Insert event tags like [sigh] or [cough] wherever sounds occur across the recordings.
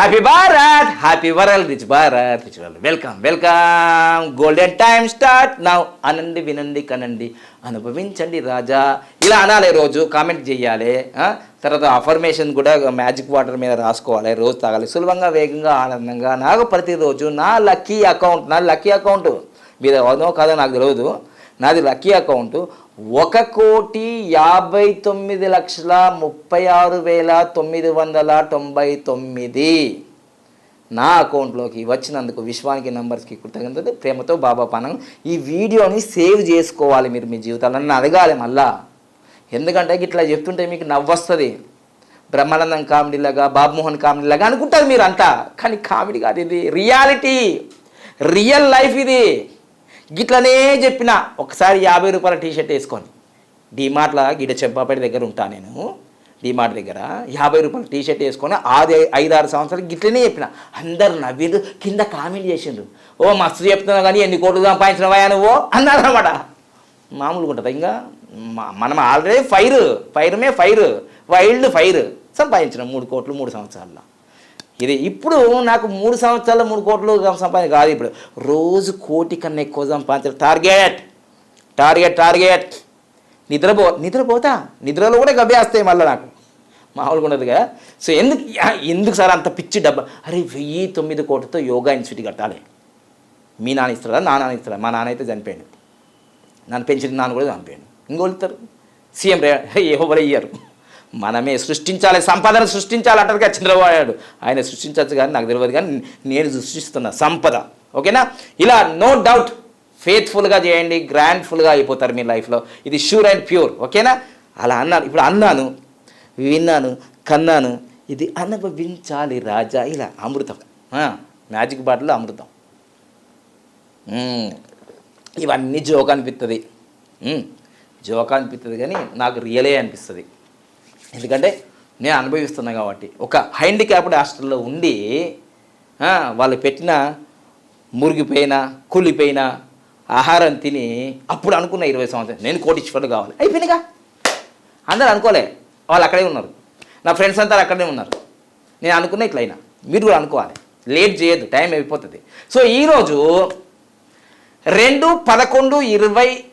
Happy Bharat happy world rich Bharat rich world welcome welcome golden time start నా అనండి వినండి కనండి అనుభవించండి రాజా. ఇలా అనాలి రోజు కామెంట్ చేయాలి తర్వాత అఫర్మేషన్ కూడా మ్యాజిక్ వాటర్ మీద రాసుకోవాలి రోజు తాగాలి. సులభంగా వేగంగా ఆనందంగా నాకు ప్రతిరోజు నా లక్కీ అకౌంట్ నా లక్కీ అకౌంట్ మీద అవునో కాదో నాకు తెలియదు నాది లక్కీ అకౌంట్ ఒక కోటి యాభై తొమ్మిది లక్షల ముప్పై ఆరు వేల తొమ్మిది వందల తొంభై తొమ్మిది. నా అకౌంట్లోకి వచ్చినందుకు విశ్వానికి నంబర్స్కి కృతజ్ఞతలు ప్రేమతో బాబా పనం. ఈ వీడియోని సేవ్ చేసుకోవాలి మీరు మీ జీవితాలను అడగాలి మళ్ళా. ఎందుకంటే ఇట్లా చెప్తుంటే మీకు నవ్వొస్తుంది. బ్రహ్మానందం కామెడీలాగా బాబుమోహన్ కామెడీలాగా అనుకుంటారు మీరు అంతా కానీ కామెడీ కాదు ఇది రియాలిటీ. రియల్ లైఫ్ ఇది. గిట్లనే చెప్పిన ఒకసారి యాభై రూపాయల టీషర్ట్ వేసుకొని. డిమార్ట్ల గిడ చెంపాపేట దగ్గర ఉంటా నేను. డిమార్ట్ దగ్గర యాభై రూపాయల టీషర్ట్ వేసుకొని ఆరు ఐదు ఆరు సంవత్సరాలు గిట్లనే చెప్పిన. అందరు నవ్విరు కింద కామెంట్ చేసిండ్రు. ఓ మస్తు చెప్తున్నావు కానీ ఎన్ని కోట్లు సంపాదించినవా నువ్వు? అన్నారు అనమాట మామూలుగా ఉంటుంది ఇంకా? మనం ఆల్రెడీ ఫైర్ ఫైర్మే ఫైర్. Wild fire. సంపాదించిన మూడు కోట్లు మూడు సంవత్సరాల్లో. ఇది ఇప్పుడు నాకు మూడు సంవత్సరాలు మూడు కోట్లు సంపాదన కాదు ఇప్పుడు. రోజు కోటి కన్నా ఎక్కువ సంపాదించాలి. టార్గెట్ టార్గెట్ టార్గెట్ నిద్రపో నిద్రపోతా. నిద్రలో కూడా గబ్బే వస్తాయి మళ్ళీ నాకు. మామూలుగా ఉండదుగా సో ఎందుకు ఎందుకు సార్ అంత పిచ్చి డబ్బా? అరే వెయ్యి తొమ్మిది కోట్లతో యోగా ఇన్స్టిట్యూట్ కట్టాలి. మీ నాన్న ఇస్తాడా? నా నాన్న ఇస్తాడా? మా నాన్న అయితే చనిపోయాడు. నన్ను పెంచిన నాన్న కూడా చనిపోయాడు. ఇంకోళ్ళు ఇస్తారు. సీఎం రే ఎవరు అయ్యారు మనమే సృష్టించాలి సంపదను సృష్టించాలి అంటారు కదా చంద్రబాబు నాయుడు. ఆయన సృష్టించవచ్చు కానీ నాకు తెలియదు కానీ నేను సృష్టిస్తున్నా సంపద. ఓకేనా? ఇలా నో డౌట్ ఫేత్ఫుల్గా చేయండి గ్రాండ్ఫుల్గా అయిపోతారు మీ లైఫ్లో. ఇది షూర్ అండ్ ప్యూర్ ఓకేనా? అలా అన్నాను. ఇప్పుడు అన్నాను విన్నాను కన్నాను. ఇది అనుభవించాలి రాజా. ఇలా అమృతం. మ్యాజిక్ బాటిల్లో అమృతం. ఇవన్నీ జోక్ అనిపిస్తుంది జోక్ అనిపిస్తుంది కానీ నాకు రియలే అనిపిస్తుంది. ఎందుకంటే నేను అనుభవిస్తున్నా కాబట్టి. ఒక హ్యాండిక్యాప్డ్ హాస్టల్లో ఉండి వాళ్ళు పెట్టిన మురిగిపోయిన కూలిపోయినా ఆహారం తిని అప్పుడు అనుకున్న ఇరవై సంవత్సరాలు. నేను కోటీశ్వరుడు కావాలి. అయిపోయినాగా అందరూ అనుకోలే. వాళ్ళు అక్కడే ఉన్నారు. నా ఫ్రెండ్స్ అంతా అక్కడే ఉన్నారు. నేను అనుకున్న ఇట్లయినా మీరు కూడా అనుకోవాలి. లేట్ చేయొద్దు. టైం అయిపోతుంది. సో ఈరోజు రెండు పదకొండు ఇరవై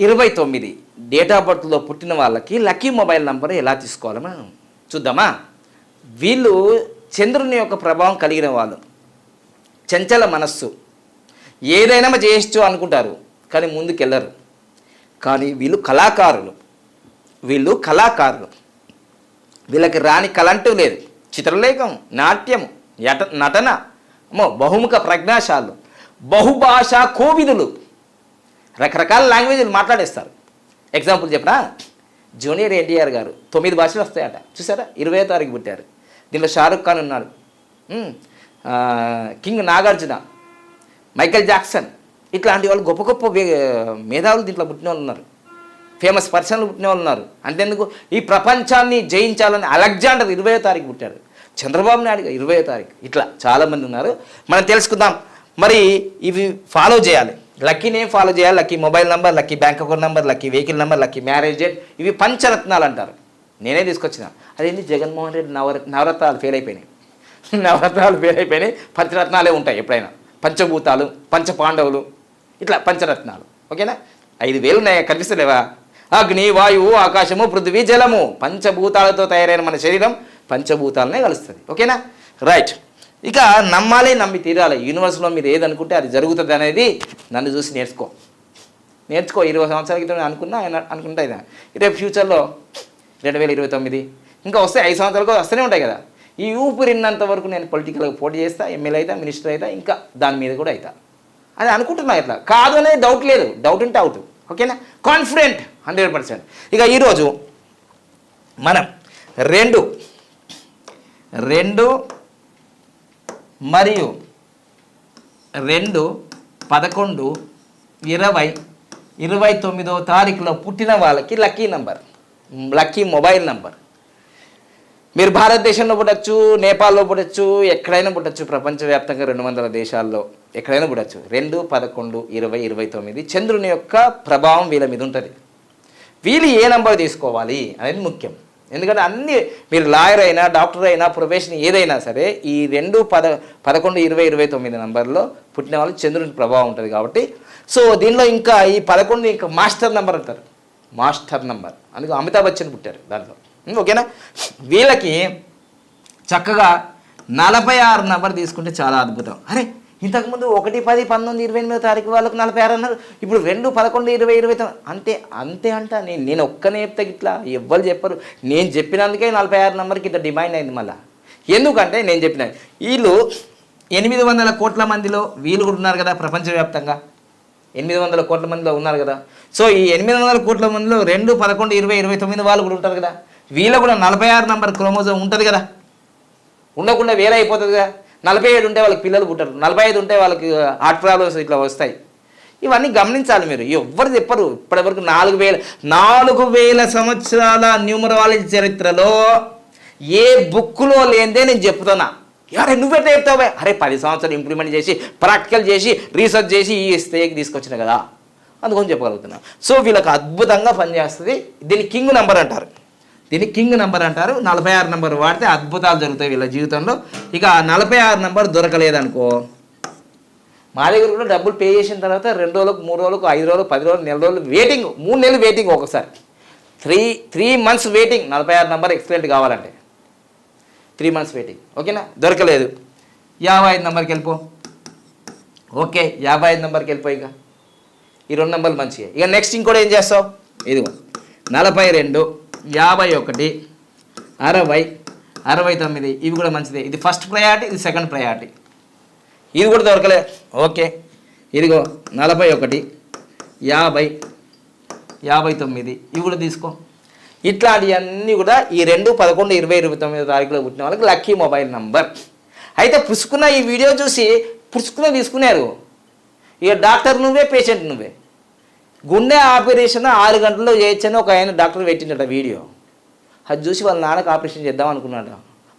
ఇరవై తొమ్మిది. డేట్ ఆఫ్ బర్త్లో పుట్టిన వాళ్ళకి లక్కీ మొబైల్ నంబర్ ఎలా తీసుకోవాలి మనం? చూద్దామా? వీళ్ళు చంద్రుని యొక్క ప్రభావం కలిగిన వాళ్ళు. చంచల మనస్సు. ఏదైనా చేయొచ్చు అనుకుంటారు కానీ ముందుకెళ్ళరు. కానీ వీళ్ళు కళాకారులు. వీళ్ళు కళాకారులు. వీళ్ళకి రాని కళ అంటూ లేదు. చిత్రలేఖం నాట్యం యట నటన. అమ్మో బహుముఖ ప్రజ్ఞాశాలు. బహుభాషా కోవిదులు. రకరకాల లాంగ్వేజ్లు మాట్లాడేస్తారు. ఎగ్జాంపుల్ చెప్పినా? జూనియర్ ఎన్టీఆర్ గారు తొమ్మిది భాషలు వస్తాయట. చూసారా? ఇరవై తారీఖు పుట్టారు. దీనిలో షారుఖ్ ఖాన్ ఉన్నాడు. కింగ్ నాగార్జున మైకేల్ జాక్సన్ ఇట్లాంటి వాళ్ళు గొప్ప గొప్ప మేధావులు దీంట్లో పుట్టిన వాళ్ళు ఉన్నారు. ఫేమస్ పర్సన్లు పుట్టిన వాళ్ళు ఉన్నారు. అంతేందుకు? ఈ ప్రపంచాన్ని జయించాలని అలెగ్జాండర్ ఇరవయో తారీఖు పుట్టారు చంద్రబాబు నాయుడు ఇరవై ఇరవయో తారీఖు. ఇట్లా చాలామంది ఉన్నారు. మనం తెలుసుకుందాం. మరి ఇవి ఫాలో చేయాలి. లక్కీనే ఫాలో చేయాలి lucky mobile number lucky bank account number lucky vehicle number lucky marriage date. ఇవి పంచరత్నాలు అంటారు. నేనే తీసుకొచ్చిన. అదేంటి జగన్మోహన్ రెడ్డి నవర నవరత్నాలు ఫెయిల్ అయిపోయినాయి. [laughs] నవరత్నాలు ఫెయిల్ అయిపోయినాయి. పంచరత్నాలే ఉంటాయి ఎప్పుడైనా. పంచభూతాలు పంచ పాండవులు ఇట్లా పంచరత్నాలు. ఓకేనా? ఐదు వేలు ఉన్నాయి? కనిపిస్తలేవా? అగ్ని వాయువు ఆకాశము పృథ్వీ జలము. పంచభూతాలతో తయారైన మన శరీరం పంచభూతాలనే కలుస్తుంది. ఓకేనా? రైట్. ఇక నమ్మాలి నమ్మి తీరాలి. యూనివర్స్లో మీరు ఏదనుకుంటే అది జరుగుతుంది అనేది నన్ను చూసి నేర్చుకో. నేర్చుకో. ఇరవై సంవత్సరాల క్రితం అనుకున్నా అనుకుంటా ఇది. రేపు ఫ్యూచర్లో రెండు వేల ఇరవై తొమ్మిది ఇంకా వస్తే ఐదు సంవత్సరాలకు వస్తూనే ఉంటాయి కదా. ఈ ఊపిరిన్నంత వరకు నేను పొలిటికల్గా పోటీ చేస్తా ఎమ్మెల్యే అవుతా మినిస్టర్ అవుతా ఇంకా దాని మీద కూడా అవుతా అది అనుకుంటున్నా ఇట్లా కాదు అనేది డౌట్ లేదు. డౌట్ ఉంటే అవుట్ ఓకేనా? కాన్ఫిడెంట్ హండ్రెడ్ పర్సెంట్ ఇక ఈరోజు మనం రెండు రెండు మరియు రెండు పదకొండు ఇరవై ఇరవై తొమ్మిదో తారీఖులో పుట్టిన వాళ్ళకి lucky number lucky mobile number. మీరు భారతదేశంలో పుట్టచ్చు నేపాల్లో పుట్టచ్చు ఎక్కడైనా పుట్టచ్చు ప్రపంచవ్యాప్తంగా రెండు వందల దేశాల్లో ఎక్కడైనా పుట్టచ్చు. రెండు పదకొండు ఇరవై ఇరవై తొమ్మిది చంద్రుని యొక్క ప్రభావం వీళ్ళ మీద ఉంటుంది. వీళ్ళు ఏ నంబర్ తీసుకోవాలి అనేది ముఖ్యం. ఎందుకంటే అన్ని మీరు లాయర్ అయినా డాక్టర్ అయినా ప్రొఫెషన్ ఏదైనా సరే ఈ రెండు పద పదకొండు ఇరవై ఇరవై తొమ్మిది నంబర్లో పుట్టిన వాళ్ళు చంద్రుని ప్రభావం ఉంటుంది కాబట్టి. సో దీనిలో ఇంకా ఈ పదకొండు ఇంకా మాస్టర్ నెంబర్ అంటారు. Master number. అందుకే అమితాబ్ బచ్చన్ పుట్టారు దాంట్లో. ఓకేనా? వీళ్ళకి చక్కగా నలభై ఆరు నెంబర్ తీసుకుంటే చాలా అద్భుతం. అరే ఇంతకుముందు ఒకటి పది పంతొమ్మిది ఇరవై ఎనిమిదో తారీఖు వాళ్ళకు నలభై ఆరు అన్నారు. ఇప్పుడు రెండు పదకొండు ఇరవై ఇరవై అంతే అంతే అంట. నేను నేను ఒక్కనే చెప్తా ఇట్లా. ఎవ్వరు చెప్పరు. నేను చెప్పినందుకే నలభై ఆరు నెంబర్కి ఇంత డిమాండ్ అయింది మళ్ళీ. ఎందుకంటే నేను చెప్పిన వీళ్ళు ఎనిమిది వందల కోట్ల మందిలో వీళ్ళు కూడా ఉన్నారు కదా ప్రపంచవ్యాప్తంగా. ఎనిమిది వందల కోట్ల మందిలో ఉన్నారు కదా. సో ఈ ఎనిమిది వందల కోట్ల మందిలో రెండు పదకొండు ఇరవై ఇరవై తొమ్మిది వాళ్ళు కూడా ఉంటారు కదా. వీళ్ళ కూడా నలభై ఆరు నంబర్ క్రోమోజోమ్ ఉంటుంది కదా. ఉండకుండా వేలైపోతుంది అయిపోతుంది కదా. నలభై ఏడు ఉంటే వాళ్ళకి పిల్లలు పుట్టరు. నలభై ఐదు ఉంటే వాళ్ళకి హార్ట్ ప్రాబ్లమ్స్ ఇట్లా వస్తాయి. ఇవన్నీ గమనించాలి మీరు. ఎవ్వరు చెప్పరు. ఇప్పటివరకు నాలుగు వేల నాలుగు వేల సంవత్సరాల న్యూమరాలజీ చరిత్రలో ఏ బుక్లో లేనిదే నేను చెప్తున్నా. అరే నువ్వెట్లా చెప్తావు అరే పది సంవత్సరాలు ఇంప్లిమెంట్ చేసి ప్రాక్టికల్ చేసి రీసెర్చ్ చేసి ఈ స్థాయికి తీసుకొచ్చిన కదా. అందుకని చెప్పగలుగుతున్నా. సో వీళ్ళకి అద్భుతంగా పనిచేస్తుంది. దీన్ని కింగ్ నెంబర్ అంటారు. దీన్ని కింగ్ నెంబర్ అంటారు. నలభై ఆరు నెంబర్ వాడితే అద్భుతాలు జరుగుతాయి వీళ్ళ జీవితంలో. ఇక నలభై ఆరు నెంబర్ దొరకలేదనుకో మా దగ్గర కూడా డబ్బులు పే చేసిన తర్వాత రెండు రోజులకు మూడు రోజులకు ఐదు రోజులు పది రోజులు నెల రోజులు వెయిటింగ్ మూడు నెలలు వెయిటింగ్ ఒకసారి త్రీ త్రీ మంత్స్ వెయిటింగ్ నలభై ఆరు నెంబర్ ఎక్సలెంట్ కావాలంటే. త్రీ మంత్స్ వెయిటింగ్ ఓకేనా దొరకలేదు. యాభై ఐదు నెంబర్కి వెళ్ళిపో. ఓకే యాభై ఐదు నెంబర్కి వెళ్ళిపో ఇక. ఈ రెండు నెంబర్లు మంచిగా ఇక నెక్స్ట్ ఇంకోటి ఏం చేస్తావు? ఇదిగో నలభై రెండు. యాభై ఒకటి అరవై అరవై తొమ్మిది ఇవి కూడా మంచిదే. ఇది ఫస్ట్ ప్రయారిటీ ఇది సెకండ్ ప్రయారిటీ ఇది కూడా దొరకలే. ఓకే. ఇదిగో నలభై ఒకటి యాభై యాభై తొమ్మిది ఇవి కూడా తీసుకో. ఇట్లాంటివన్నీ కూడా ఈ రెండు పదకొండు ఇరవై ఇరవై తొమ్మిది తారీఖులో పుట్టిన వాళ్ళకి లక్కీ మొబైల్ నంబర్. అయితే పుసుకున్న ఈ వీడియో చూసి పుసుకున్న తీసుకున్నారు ఇక డాక్టర్ నువ్వే పేషెంట్ నువ్వే. గుండె ఆపరేషన్ ఆరు గంటల్లో చేయొచ్చని ఒక ఆయన డాక్టర్ పెట్టిండట వీడియో. అది చూసి వాళ్ళ నాన్నకు ఆపరేషన్ చేద్దాం అనుకున్నాడు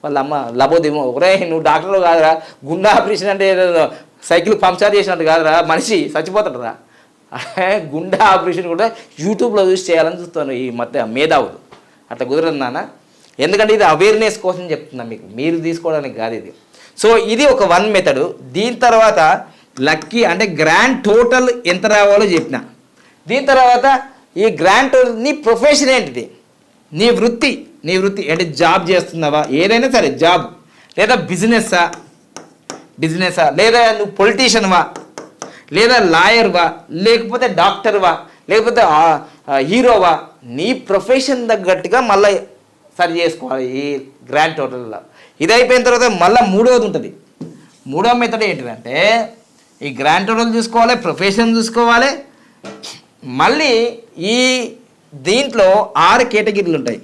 వాళ్ళ అమ్మ లబోదేమో ఒకరే నువ్వు డాక్టర్ కాదురా. గుండె ఆపరేషన్ అంటే సైకిల్ పంక్చర్ చేసినట్టు కాదురా మనిషి చచ్చిపోతాడరా. గుండె ఆపరేషన్ కూడా యూట్యూబ్లో చూసి చేయాలని చూస్తాను ఈ మధ్య మేధావులు. అట్లా కుదరదు నాన్న. ఎందుకంటే ఇది అవేర్నెస్ కోసం చెప్తున్నా మీకు. మీరు తీసుకోవడానికి కాదు ఇది. సో ఇది ఒక వన్ మెథడ్ దీని తర్వాత లక్కీ అంటే గ్రాండ్ టోటల్ ఎంత రావాలో చెప్పిన. దీని తర్వాత ఈ గ్రాండ్ టోటల్ నీ ప్రొఫెషన్ ఏంటిది? నీ వృత్తి నీ వృత్తి అంటే జాబ్ చేస్తున్నావా? ఏదైనా సరే జాబ్ లేదా బిజినెస్సా బిజినెస్సా లేదా నువ్వు పొలిటీషియన్వా లేదా లాయర్వా లేకపోతే డాక్టర్వా లేకపోతే హీరోవా నీ ప్రొఫెషన్ తగ్గట్టుగా మళ్ళీ సరి చేసుకోవాలి ఈ గ్రాండ్ టోటల్లో ఇది అయిపోయిన తర్వాత మళ్ళీ మూడవది ఉంటుంది. మూడవ మెథడ్ ఏంటిదంటే ఈ గ్రాండ్ టోటల్ చూసుకోవాలి ప్రొఫెషన్ చూసుకోవాలి మళ్ళీ ఈ దీంట్లో ఆరు కేటగిరీలు ఉంటాయి.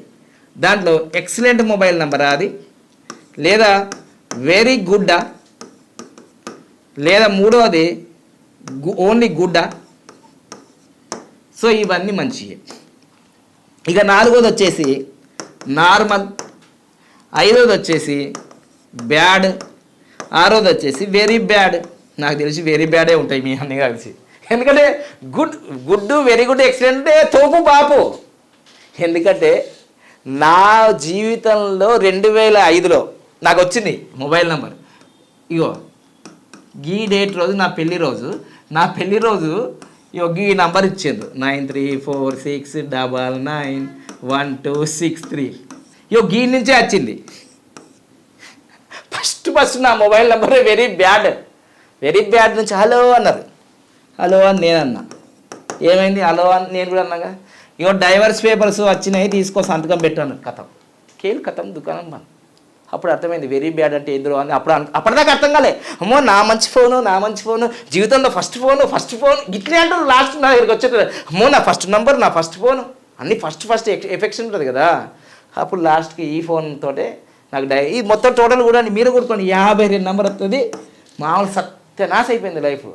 దాంట్లో ఎక్సలెంట్ మొబైల్ నెంబరా అది? లేదా వెరీ గుడ్డా? లేదా మూడవది ఓన్లీ గుడ్డా? సో ఇవన్నీ మంచివి ఇక నాలుగోది వచ్చేసి నార్మల్. ఐదోది వచ్చేసి బ్యాడ్. ఆరోది వచ్చేసి వెరీ బ్యాడ్. నాకు తెలిసి వెరీ బ్యాడే ఉంటాయి మీ అన్ని కలిసి ఎందుకంటే good good very good excellent తోపు బాపు ఎందుకంటే నా జీవితంలో రెండు వేల ఐదులో నాకు వచ్చింది మొబైల్ నెంబర్ ఇగో ఈ డేట్ రోజు నా పెళ్ళి రోజు నా పెళ్ళి రోజు ఇగో ఈ నంబర్ ఇచ్చిండ్రు. Nine three four six double nine one two six three ఇగో గీ నుంచే వచ్చింది. ఫస్ట్ ఫస్ట్ నా mobile number very bad very bad నుంచి హలో అన్నారు. హలో అని నేను ఏమైంది? హలో అని నేను కూడా అన్నాగా ఇగో డైవర్స్ పేపర్స్ వచ్చినాయి తీసుకో సంతకం పెట్టాను. కథం. కేలు కథం దుకాణం బంద్. అప్పుడు అర్థమైంది వెరీ బ్యాడ్ అంటే ఏందో అని. అప్పుడు అప్పటిదాకా అర్థం కాలే. అమ్మో నా మంచి ఫోను నా మంచి ఫోను జీవితంలో ఫస్ట్ ఫోను ఫస్ట్ ఫోన్ ఇట్లే అంటారు లాస్ట్ నా దగ్గరికి వచ్చేది అమ్మో నా ఫస్ట్ నంబర్ నా ఫస్ట్ ఫోను అన్ని ఫస్ట్ ఫస్ట్ ఎఫెక్షన్ ఉంటుంది కదా. అప్పుడు లాస్ట్కి ఈ ఫోన్తో తోటే నాకు డై ఈ మొత్తం టోటల్ కూడా మీరు కూడుకోండి యాభై రెండు నెంబర్ వస్తుంది మామూలు సత్యనాశ అయిపోయింది లైఫ్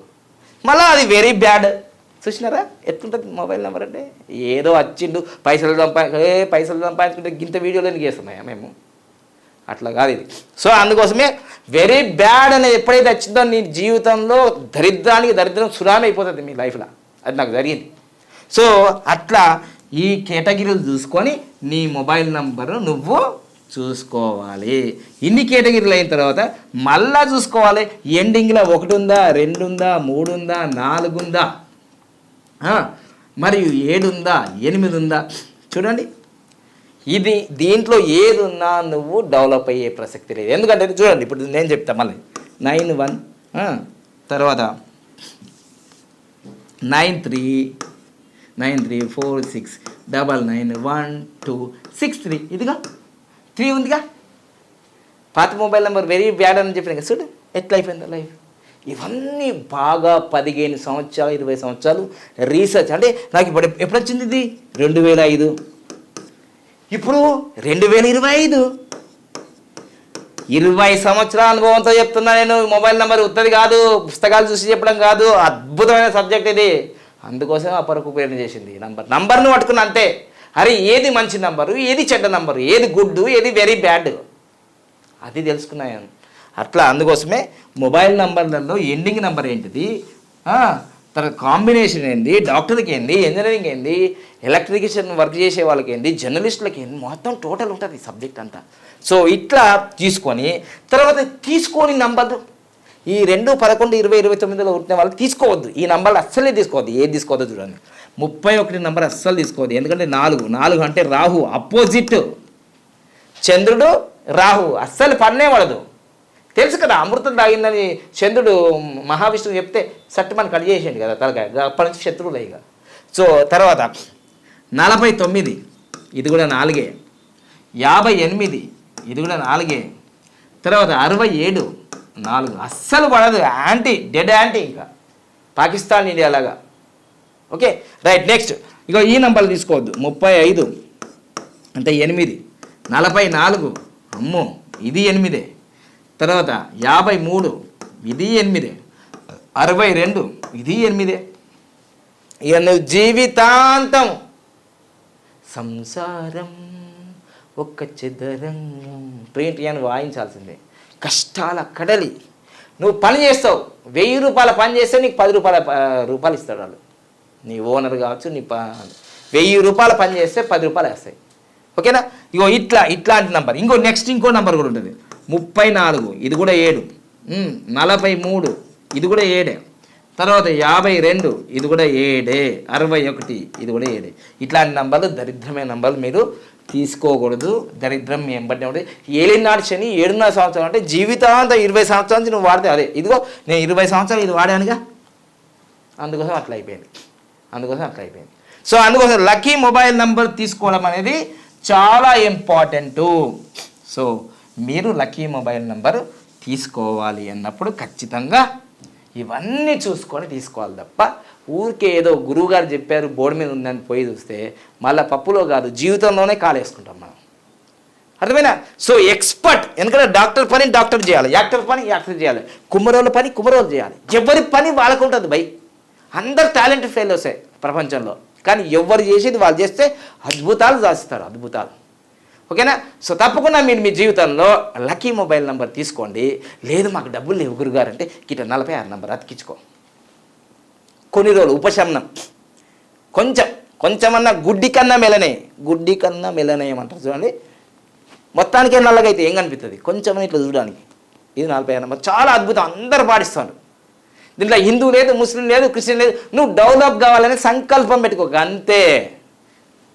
మళ్ళీ అది వెరీ బ్యాడ్ చూసినారా? ఎట్లుంటుంది మొబైల్ నెంబర్ అంటే? ఏదో వచ్చిండు పైసలు సంపాదించు ఏ పైసలు సంపాదించుకుంటే గింత వీడియోలు ఎందుకు వేస్తున్నాయా మేము? అట్లా కాదు ఇది. సో అందుకోసమే వెరీ బ్యాడ్ అనేది ఎప్పుడైతే వచ్చిందో నీ జీవితంలో దరిద్రానికి దరిద్రం సునామీ అయిపోతుంది మీ లైఫ్లో అది నాకు జరిగింది. సో అట్లా ఈ కేటగిరీలు చూసుకొని నీ మొబైల్ నంబరు నువ్వు చూసుకోవాలి. ఇన్ని కేటగిరీలు అయిన తర్వాత మళ్ళా చూసుకోవాలి. ఎండింగ్లో ఒకటి ఉందా రెండు ఉందా మూడు ఉందా నాలుగు ఉందా మరియు ఏడు ఉందా ఎనిమిది ఉందా చూడండి. ఇది దీంట్లో ఏది ఉన్నా నువ్వు డెవలప్ అయ్యే ప్రసక్తి లేదు. ఎందుకంటే చూడండి ఇప్పుడు నేను చెప్తా మళ్ళీ. నైన్ వన్ తర్వాత nine three nine three four six double nine one two six three. ఇదిగా. త్రీ ఉందిగా? పాత మొబైల్ నెంబర్ వెరీ బ్యాడ్ అని చెప్పిన కదా చూడు. ఎట్లా అయిపోయింది లైఫ్ ఇవన్నీ బాగా పదిహేను సంవత్సరాలు ఇరవై సంవత్సరాలు రీసెర్చ్ అంటే నాకు ఇప్పుడు ఎప్పుడు వచ్చింది ఇది? రెండు వేల ఐదు. ఇప్పుడు రెండు వేల ఇరవై ఐదు. ఇరవై సంవత్సరాల అనుభవంతో చెప్తున్నా నేను మొబైల్ నెంబర్ ఉత్తది కాదు పుస్తకాలు చూసి చెప్పడం కాదు అద్భుతమైన సబ్జెక్ట్ ఇది. అందుకోసం ఆ పరకు ఉపయోగం చేసింది. నంబర్ నంబర్ను పట్టుకున్న అంతే. అరే ఏది మంచి నంబరు ఏది చెడ్డ నంబరు ఏది గుడ్ ఏది వెరీ బ్యాడ్ అది తెలుసుకున్నాను అట్లా అందుకోసమే మొబైల్ నంబర్లలో ఎండింగ్ నెంబర్ ఏంటిది? తన తర్వాత కాంబినేషన్ ఏంది? డాక్టర్కి ఏంది? ఇంజనీరింగ్ ఏంది? ఎలక్ట్రికేషన్ వర్క్ చేసే వాళ్ళకి ఏంది? జర్నలిస్టులకి ఏంది? మొత్తం టోటల్ ఉంటుంది సబ్జెక్ట్ అంతా. సో ఇట్లా తీసుకొని తర్వాత తీసుకొని నంబర్ ఈ రెండు పదకొండు ఇరవై ఇరవై తొమ్మిదిలో ఉంటున్న వాళ్ళు తీసుకోవద్దు. ఈ నంబర్లు అస్సలే తీసుకోవద్దు. ఏది తీసుకోవద్దు చూడండి. ముప్పై ఒకటి నెంబర్ అస్సలు తీసుకోవద్దు. ఎందుకంటే నాలుగు. నాలుగు అంటే రాహు అపోజిట్. చంద్రుడు రాహు. అస్సలు పన్నే పడదు తెలుసు కదా అమృతం తాగిందని చంద్రుడు మహావిష్ణువు చెప్తే సట్టు మనం కట్ చేసేయండి కదా తలకాయ. అప్పటి నుంచి శత్రువులు ఇక. సో తర్వాత నలభై తొమ్మిది. ఇది కూడా నాలుగే. యాభై ఎనిమిది. ఇది కూడా నాలుగే. తర్వాత అరవై ఏడు. నాలుగు. అస్సలు పడదు. యాంటీ డెడ్ యాంటీ ఇంకా. పాకిస్తాన్ ఇండియా లాగా. Okay right next. ఇక ఈ నంబర్లు తీసుకోవద్దు. ముప్పై ఐదు అంటే ఎనిమిది నలభై నాలుగు అమ్మో ఇది ఎనిమిదే. తర్వాత యాభై మూడు ఇది ఎనిమిదే. అరవై రెండు ఇది ఎనిమిదే. ఇక నువ్వు జీవితాంతం. సంసారం ఒక్క చెదరంగం పెయింట్ అని వాయించాల్సిందే. కష్టాల కడలి. నువ్వు పని చేస్తావు. వెయ్యి రూపాయల పని చేస్తే నీకు పది రూపాయల రూపాయలు ఇస్తాడు వాళ్ళు. నీ ఓనర్ కావచ్చు నీ ప వెయ్యి రూపాయలు పని చేస్తే పది రూపాయలు వేస్తాయి. ఓకేనా? ఇగో ఇట్లా ఇట్లాంటి నంబర్. ఇంకో నెక్స్ట్ ఇంకో నంబర్ కూడా ఉంటుంది. ముప్పై నాలుగు ఇది కూడా ఏడు. నలభై మూడు ఇది కూడా ఏడే. తర్వాత యాభై రెండు ఇది కూడా ఏడే. అరవై ఒకటి ఇది కూడా ఏడే. ఇట్లాంటి నంబర్లు దరిద్రమైన నంబర్లు మీరు తీసుకోకూడదు. దరిద్రం మీ ఎంబడి ఉంటుంది ఏలినాడు శని ఏడున్నర సంవత్సరం అంటే జీవితాంతం ఇరవై సంవత్సరాల నుంచి నువ్వు వాడితే అదే. ఇదిగో నేను ఇరవై సంవత్సరాలు ఇది వాడానుగా. అందుకోసం అట్లా అయిపోయింది. అందుకోసం అట్లా అయిపోయింది. సో అందుకోసం లక్కీ మొబైల్ నంబర్ తీసుకోవడం అనేది చాలా ఇంపార్టెంట్. సో మీరు లక్కీ మొబైల్ నంబర్ తీసుకోవాలి అన్నప్పుడు ఖచ్చితంగా ఇవన్నీ చూసుకొని తీసుకోవాలి తప్ప ఊరికే ఏదో గురువుగారు చెప్పారు బోర్డు మీద ఉందని పోయి చూస్తే మళ్ళీ పప్పులో కాదు జీవితంలోనే కాలేసుకుంటాం మనం. అర్థమైనా సో ఎక్స్పర్ట్ ఎందుకంటే డాక్టర్ పని డాక్టర్ చేయాలి యాక్టర్ పని యాక్టర్ చేయాలి కుమ్మరోళ్ళ పని కుమ్మరోళ్ళు చేయాలి. ఎవరి పని వాళ్ళకు ఉంటుంది బై. అందరు టాలెంట్ ఫెయిల్యూసే ప్రపంచంలో. కానీ ఎవరు చేసేది వాళ్ళు చేస్తే అద్భుతాలు దాస్తారు అద్భుతాలు. ఓకేనా? సో తప్పకుండా మీరు మీ జీవితంలో లక్కీ మొబైల్ నెంబర్ తీసుకోండి. లేదు మాకు డబ్బులు లేవు గురుగారు అంటే గిట్ట నలభై ఆరు నెంబర్ అతికించుకో. కొన్ని రోజులు ఉపశమనం. కొంచెం కొంచెమన్నా గుడ్డి కన్నా మెలనే గుడ్డి కన్నా మెలనే ఏమంటారు చూడండి. మొత్తానికే నల్లగా అయితే ఏం కనిపిస్తుంది? కొంచెం ఇట్లా చూడడానికి. ఇది నలభై నెంబర్. చాలా అద్భుతం. అందరు పాటిస్తారు. దీంట్లో హిందూ లేదు ముస్లిం లేదు క్రిస్టియన్ లేదు. నువ్వు డెవలప్ కావాలని సంకల్పం పెట్టుకోక అంతే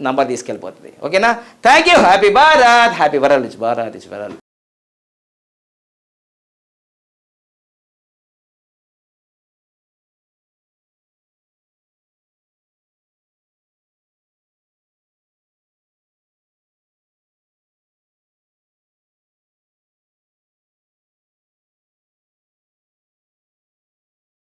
నంబర్ తీసుకెళ్ళిపోతుంది. ఓకేనా? Thank you happy Bharat. Happy world rich Bharat rich world